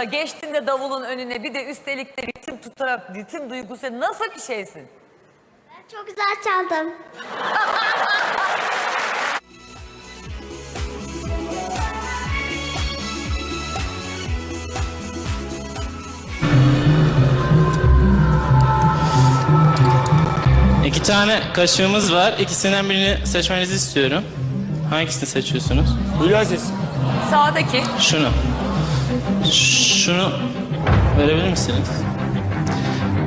başında geçtin de davulun önüne bir de üstelik de ritim tutarak ritim duygusu nasıl bir şeysin? Çok güzel çaldım. İki tane kaşığımız var. İkisinden birini seçmenizi istiyorum. Hangisini seçiyorsunuz? Hülya. Sağdaki. Şunu. Şunu verebilir misiniz?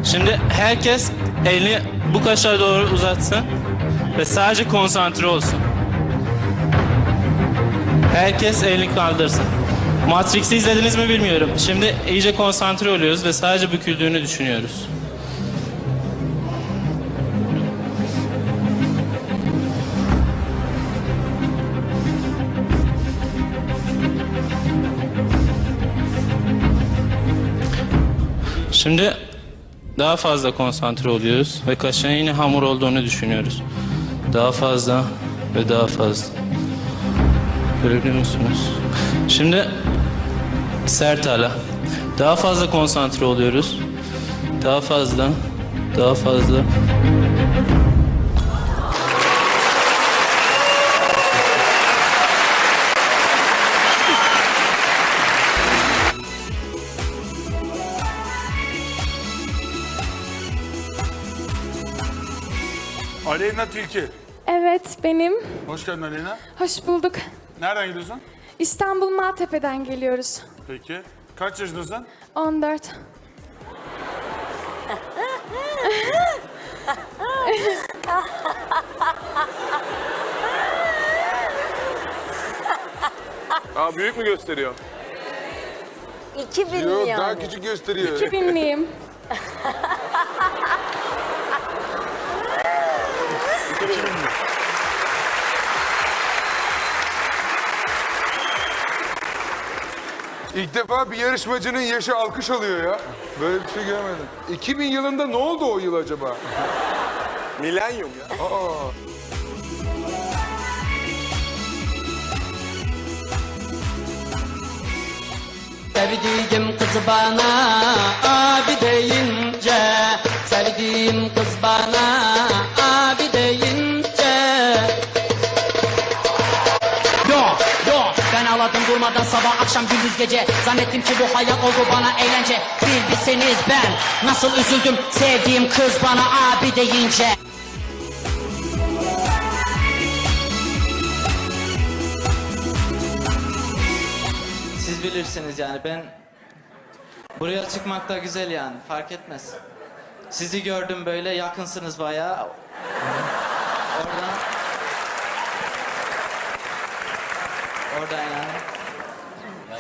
Şimdi herkes elini bu kaşığa doğru uzatsın ve sadece konsantre olsun. Herkes elini kaldırsın. Matrix'i izlediniz mi bilmiyorum. Şimdi iyice konsantre oluyoruz ve sadece büküldüğünü düşünüyoruz. Şimdi daha fazla konsantre oluyoruz ve kaşığın yine hamur olduğunu düşünüyoruz. Daha fazla ve daha fazla. Görebiliyor musunuz? Şimdi sert hala. Daha fazla konsantre oluyoruz. Daha fazla, daha fazla. Aleyna Tilki. Evet benim. Hoş geldin Aleyna. Hoş bulduk. Nereden gidiyorsun? İstanbul Maltepe'den geliyoruz. Peki. Kaç yaşındasın? 14. Aa büyük mü gösteriyor? 2000 Yok yani. daha küçük gösteriyor. 2000'liyim. İlk defa bir yarışmacının yaşı alkış alıyor ya. Böyle bir şey görmedim. 2000 yılında ne oldu o yıl acaba? Milenyum ya. Sevdiğim kız bana abi deyince Sevdiğim kız bana durmadan sabah akşam gündüz gece Zannettim ki bu hayat oldu bana eğlence bilseniz ben nasıl üzüldüm Sevdiğim kız bana abi deyince Siz bilirsiniz yani ben buraya çıkmak da güzel yani fark etmez. Sizi gördüm böyle yakınsınız bayağı. Oradan Oradan yani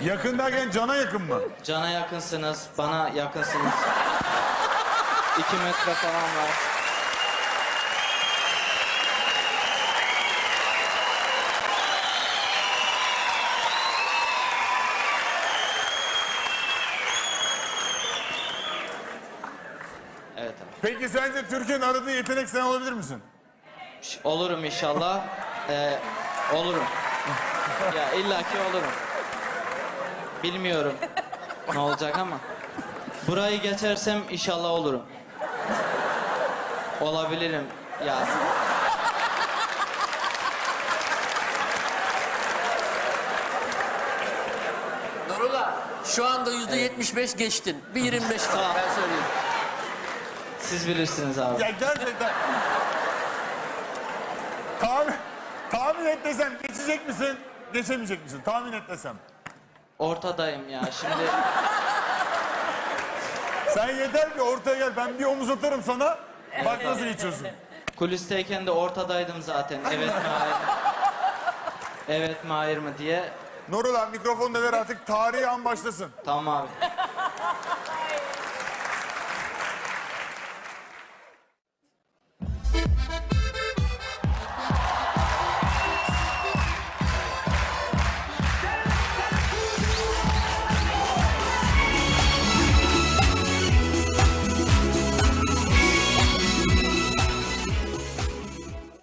Yakın derken cana yakın mı? cana yakınsınız, bana yakınsınız. İki metre falan var. Evet abi. Peki sence Türkiye'nin aradığı yetenek sen olabilir misin? Ş- Olurum inşallah. Ee, olurum. ya illaki olurum. Bilmiyorum ne olacak ama. Burayı geçersem inşallah olurum. Olabilirim ya. Nurullah şu anda yüzde 75 geçtin. Bir 25 daha ben söyleyeyim. Siz bilirsiniz abi. Ya gerçekten. tahmin, tahmin et desem geçecek misin? Geçemeyecek misin? Tahmin et desem. Ortadayım ya şimdi. Sen yeter ki ortaya gel. Ben bir omuz atarım sana. Bak nasıl geçiyorsun. Kulisteyken de ortadaydım zaten. Evet mi hayır mı? Evet mi hayır mı diye. Nurullah mikrofonu da ver artık tarihi an başlasın. Tamam abi.